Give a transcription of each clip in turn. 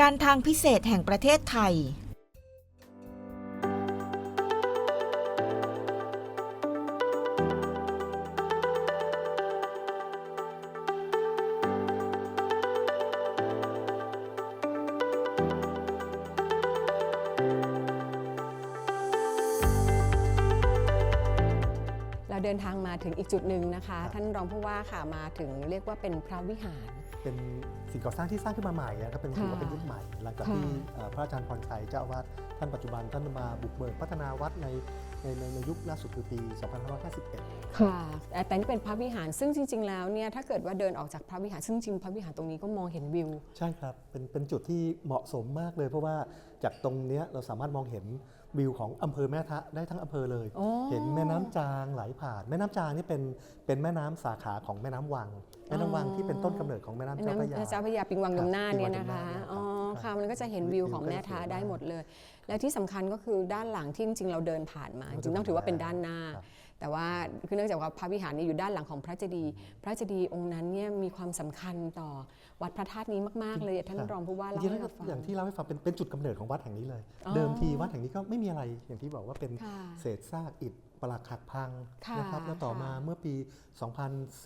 การทางพิเศษแห่งประเทศไทย เราเดินทางมาถึงอีกจุดหนึ่งนะคะ ท่านรองผู้ว่าค่ะมาถึงเรียกว่าเป็นพระวิหาร เป็นสิ่งก่อสร้างที่สร้างขึ้นมาใหม่นะครับเป็นถือว่าเป็นยุคใหม่หลังจากที่ค่ะเอ่อพระอาจารย์พรชัยเจ้าอาวาสท่านปัจจุบันท่านมาบุกเบิกพัฒนาวัดใน ในในในยุคล่าสุดคือปี 2551 ค่ะแต่แต่นี่เป็นพระวิหารซึ่งจริง ๆ แล้วเนี่ยถ้าเกิดว่าเดินออกจากพระวิหารซึ่งจริงพระวิหารตรงนี้ก็มองเห็นวิว ใช่ครับ เป็นเป็นจุดที่เหมาะสมมากเลย เพราะว่าจากตรงเนี้ยเราสามารถมองเห็นวิวของอำเภอแม่ทะได้ทั้งอำเภอเลยโอ้เห็นแม่น้ำจางไหลผ่าน แม่น้ำจางนี่เป็นเป็นแม่น้ำสาขาของแม่น้ำวัง แม่น้ำวังที่เป็นต้นกำเนิดของแม่น้ำแม่เจ้าพระยาน้ำเจ้าพระยาปิงวังยมน่านเนี่ยนะปิงวัคะงยมน่านเนี่ยครับอ๋ อครัค่ะบมันก็จะเห็นวิวของแม่ท้าได้หมดเลย แล้วที่สำคัญก็คือด้านหลังที่จริงๆเราเดินผ่านมาจริงๆต้องถือว่าเป็นด้านหน้าครับแต่ว่าคือเนื่องจากว่าพระวิหารเนี่ยอยู่ด้านหลังของพระเจดีย์พระเจดีย์องค์นั้นเนี่ยมีความสำคัญต่อวัดพระธาตุนี้มากๆเลยท่านครับรองผู้ว่าจเล่าริงๆให้แล้วเราฟังอย่างที่เล่าให้ฟังเป็นเป็นจุดกำเนิดของวัดแห่งนี้เลยอ๋อเดิมทีวัดแห่งนี้ก็ไม่มีอะไรอย่างที่บอกว่าเป็นค่ะเศษซากอิฐปรักหักพังค่ะนะครับแล้วต่อมาค่ะเมื่อปี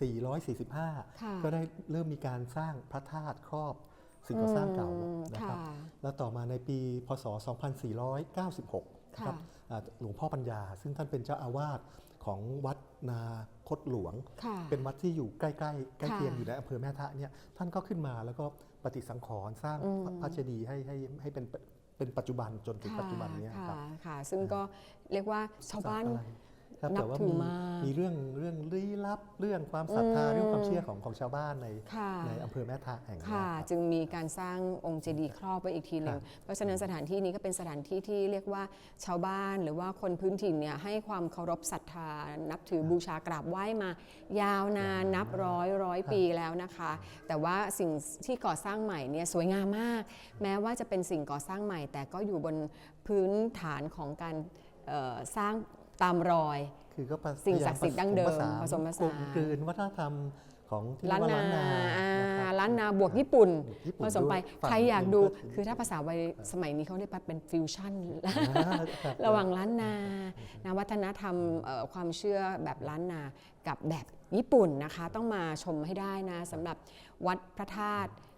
2445ค่ะก็ได้เริ่มมีการสร้างพระธาตุครอบ สิ่งก่อสร้างเก่าอืมนะครับค่ะแล้วต่อมาในปีพศ 2496นะครับค่ะอ่าหลวงพ่อปัญญา ซึ่งท่านเป็นเจ้าอาวาสของวัดนาคตหลวงค่ะเป็นวัดที่อยู่ใกล้ๆ ใกล้ค่ะเคียงอยู่ในอำเภอแม่ทะเนี่ยท่านก็ขึ้นมาแล้วก็ปฏิสังขรณ์สร้างอืมพระเจดีย์ให้ให้ให้เป็นเป็นปัจจุบันจนถึงปัจจุบันเนี้ค่ะครับค่ะ ซึ่งก็เรียกว่าชาวบ้านอะไร ครับนับแต่ว่าถือมีมากมีเรื่องเรื่องลี้ลับเรื่องความศรัทธาอืมเรื่องความเชื่อของของชาวบ้านในค่ะในอำเภอแม่ทะแห่งนี้ค่ะครับจึงมีการสร้างองค์เจดีย์ครอบไว้อีกทีหนึ่งครับเพราะฉะนั้นสถานที่นี้ก็เป็นสถานที่ที่เรียกว่าชาวบ้านหรือว่าคนพื้นถิ่นเนี่ยให้ความเคารพศรัทธา นับถือบูชากราบไหว้มา ยาวนานนับร้อยร้อยปีแล้วนะคะ แต่ว่าสิ่งที่ก่อสร้างใหม่เนี่ยสวยงามมาก แม้ว่าจะเป็นสิ่งก่อสร้างใหม่ แต่ก็อยู่บนพื้นฐานของการเอ่อสร้าง ตามรอย คือก็ประสิ่งศักดิ์สิทธิ์ดั้งเดิมผผสมผสานกลมกลืนวัฒนธรรมของที่เรีล้ายนกว่านาล้านนาอ่านะครับล้านนาบวกญี่ปุ่นญี่ปุ่นผสมไปด้วยฝั่งใครอยากดูหนึ่งก็คือถ้าภาษาวัยสมัยนี้เขาเรียกว่าเป็นฟิวชั่นอ่าครับระหว่างล้านนานะวัฒนธรรมเอ่อความเชื่อแบบล้านนากับแบบญี่ปุ่นนะคะ ต้องมาชมให้ได้นะสำหรับวัดพระธาตุเอ่อ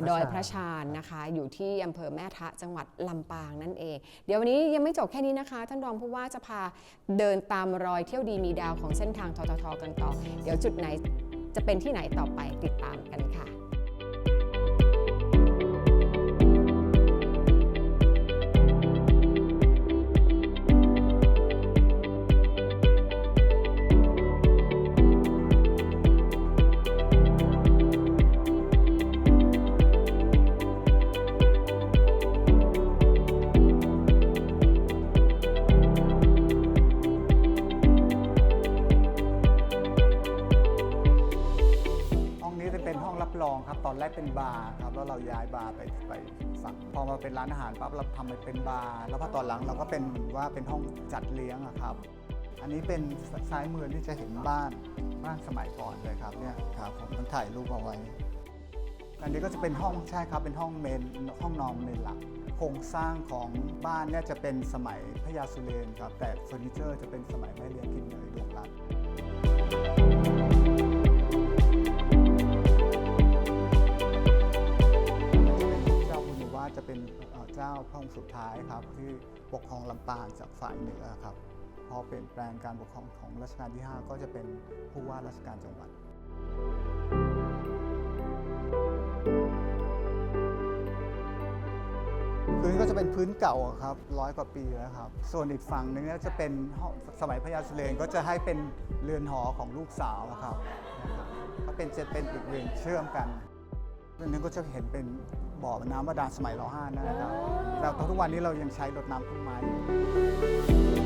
ดดออยยพพระระชาชาญญนะคะ อยู่ที่อำเภอแม่ทะจังหวัดลำปางนั่นเอง เดี๋ยววันนี้ยังไม่จบแค่นี้นะคะ ท่านรองผู้ว่าจะพาเดินตามรอยเที่ยวดีมีดาวของเส้นทางทททกันต่อ เดี๋ยวจุดไหนจะเป็นที่ไหนต่อไปติดตามกันค่ะ เป็นบาร์ครับแล้วเราย้ายบาร์ไปไปฝั่งพอมาเป็นร้านอาหารปั๊บเราทำไปเป็นบาร์แล้วพอตอนหลังเราก็เป็นเหมือนว่าเป็นห้องจัดเลี้ยงอะครับ อันนี้เป็นซ้ายมือที่จะเห็นบ้านบ้านสมัยก่อนเลยครับเนี่ยครับผมมันถ่ายรูปเอาไว้ อันนี้ก็จะเป็นห้องใช่ครับเป็นห้องเมนห้องนอนเมนหลักโครงสร้างของบ้านเนี่ยจะเป็นสมัยพระยาสุเรนครับแต่เฟอร์นิเจอร์จะเป็นสมัยแม่เลี้ยงกินเนยดวงรัตน์ เจ้าพระองค์สุดท้ายครับที่ปกครองลำปางจากฝ่ายเหนือครับพอเปลี่ยนแปลงการปกครองของรัชกาลที่ 5 ก็จะเป็นผู้ว่าราชการจังหวัดพื้นก็จะเป็นพื้นเก่าครับร้อยกว่าปีแล้วครับ ส่วนอีกฝั่งหนึงจะเป็นสมัยพระยาสุเรนก็จะให้เป็นเรือนหอของลูกสาวครับนะครับก็เป็นจะเป็นอีกเรือนเชื่อมกัน เรื่องนี้ก็จะเห็นเป็นบ่อน้ำบาดาลสมัยรห้านะครับแต่ทุกวันนี้เรายังใช้รดน้ำต้นไม้อยู่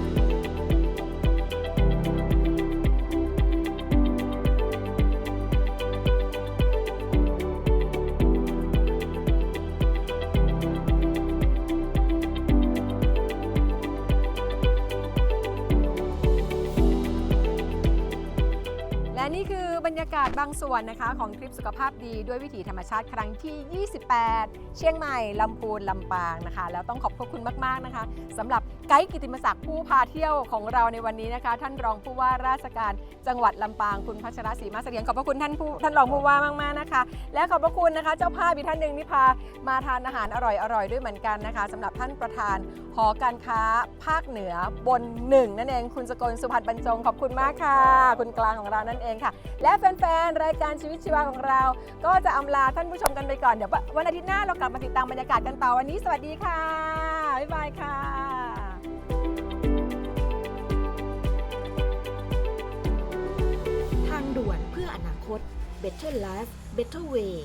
าศบางส่วนนะคะ ของทริปสุขภาพดีด้วยวิถีธรรมชาติครั้งที่ 28 เชียงใหม่ ลำพูน ลำปางนะคะ แล้วต้องขอบพระคุณมาก ๆ นะคะสำหรับไกด์กิติมศักดิ์ผู้พาเที่ยวของเราในวันนี้นะคะ ท่านรองผู้ว่าราชการจังหวัดลำปางคุณพัชรศรีมาเสถียรขอบพระคุณท่านผู้ท่านรองผู้ว่ามากๆนะคะ และขอบพระคุณนะคะเจ้าภาพอีกท่านหนึ่งที่พามาทานอาหารอร่อยๆด้วยเหมือนกันนะคะสำหรับท่านประธานหอการค้าภาคเหนือบนหนึ่งนั่นเองคุณสกลสุพัฒน์บรรจงขอบคุณมากค่ะคุณกลางของเรานั่นเองค่ะ และแฟนนรายการชีวิตชีวาของเรา ก็จะอำลาท่านผู้ชมกันไปก่อน เดี๋ยววันอาทิตย์หน้าเรากลับมาติดตามบรรยากาศกันต่อวันนี้ สวัสดีค่ะ บ๊ายบายค่ะทางด่วนเพื่ออนาคต Better Life Better Way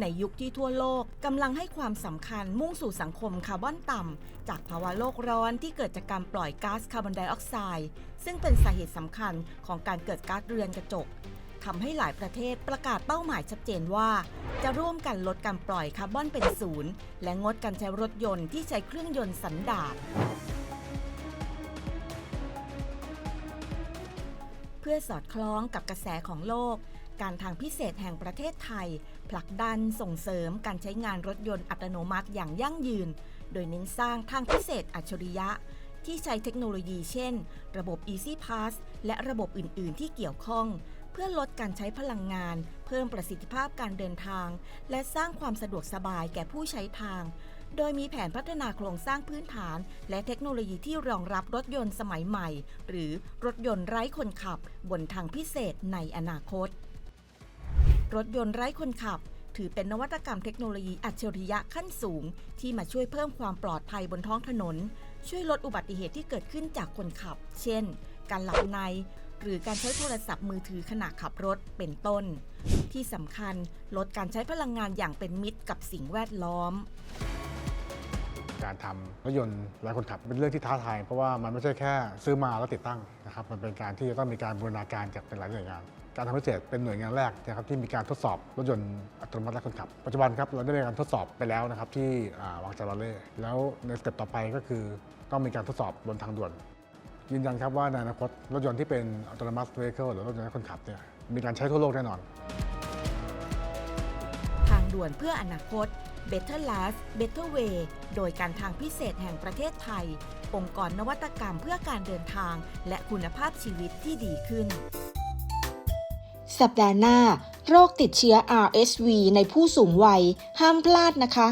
ในยุคที่ทั่วโลกกำลังให้ความสำคัญมุ่งสู่สังคมคาร์บอนต่ำ จากภาวะโลกร้อนที่เกิดจากการปล่อยก๊าซคาร์บอนไดออกไซด์ซึ่งเป็นสาเหตุสำคัญของการเกิดก๊าซเรือนกระจกทำให้หลายประเทศประกาศเป้าหมายชัดเจนว่า จะร่วมกันลดการปล่อยคาร์บอนเป็นศูนย์ และงดการใช้รถยนต์ที่ใช้เครื่องยนต์สันดาปเพื่อสอดคล้องกับกระแสของโลก การทางพิเศษแห่งประเทศไทย ผลักดันส่งเสริมการใช้งานรถยนต์อัตโนมัติอย่างยั่งยืน โดยเน้นสร้างทางพิเศษอัจฉริยะ ที่ใช้เทคโนโลยีเช่น ระบบ Easy Pass และระบบอื่น ๆ ที่เกี่ยวข้อง เพื่อลดการใช้พลังงาน เพิ่มประสิทธิภาพการเดินทาง และสร้างความสะดวกสบายแก่ผู้ใช้ทาง โดยมีแผนพัฒนาโครงสร้างพื้นฐาน และเทคโนโลยีที่รองรับรถยนต์สมัยใหม่ หรือรถยนต์ไร้คนขับ บนทางพิเศษในอนาคต รถยนต์ไร้คนขับ ถือเป็นนวัตกรรมเทคโนโลยีอัจฉริยะขั้นสูง ที่มาช่วยเพิ่มความปลอดภัยบนท้องถนน ช่วยลดอุบัติเหตุที่เกิดขึ้นจากคนขับ เช่น การหลับใน หรือการใช้โทรศัพท์มือถือขณะขับรถเป็นต้น ที่สำคัญลดการใช้พลังงานอย่างเป็นมิตรกับสิ่งแวดล้อม การทำรถยนต์ไร้คนขับเป็นเรื่องที่ท้าทาย เพราะว่ามันไม่ใช่แค่ซื้อมาแล้วติดตั้งนะครับมันเป็นการที่จะต้องมีการบูรณาการจากหลายหน่วยงาน การทำพิเศษเป็นหน่วยงานแรกนะครับที่มีการทดสอบรถยนต์อัตโนมัติไร้คนขับ ปัจจุบันครับเราได้มีการทดสอบไปแล้วนะครับที่วังจาราเล่แล้วในสเต็ปต่อไปก็คือต้องมีการทดสอบบนทางด่วนยืนยันครับว่าในอนาคตรถยนต์ที่เป็นอัตโนมัติเว c l e หรือรถยนต์ไร้คนขับเนี่ยมีการใช้ทั่วโลกแน่นอน ทางด่วนเพื่ออนาคต Better Life Better Way โดยการทางพิเศษแห่งประเทศไทย องค์กรนวัตกรรมเพื่อการเดินทาง และคุณภาพชีวิตที่ดีขึ้น สัปดาห์หน้า โรคติดเชื้อ RSV ในผู้สูงวัย ห้ามพลาดนะคะ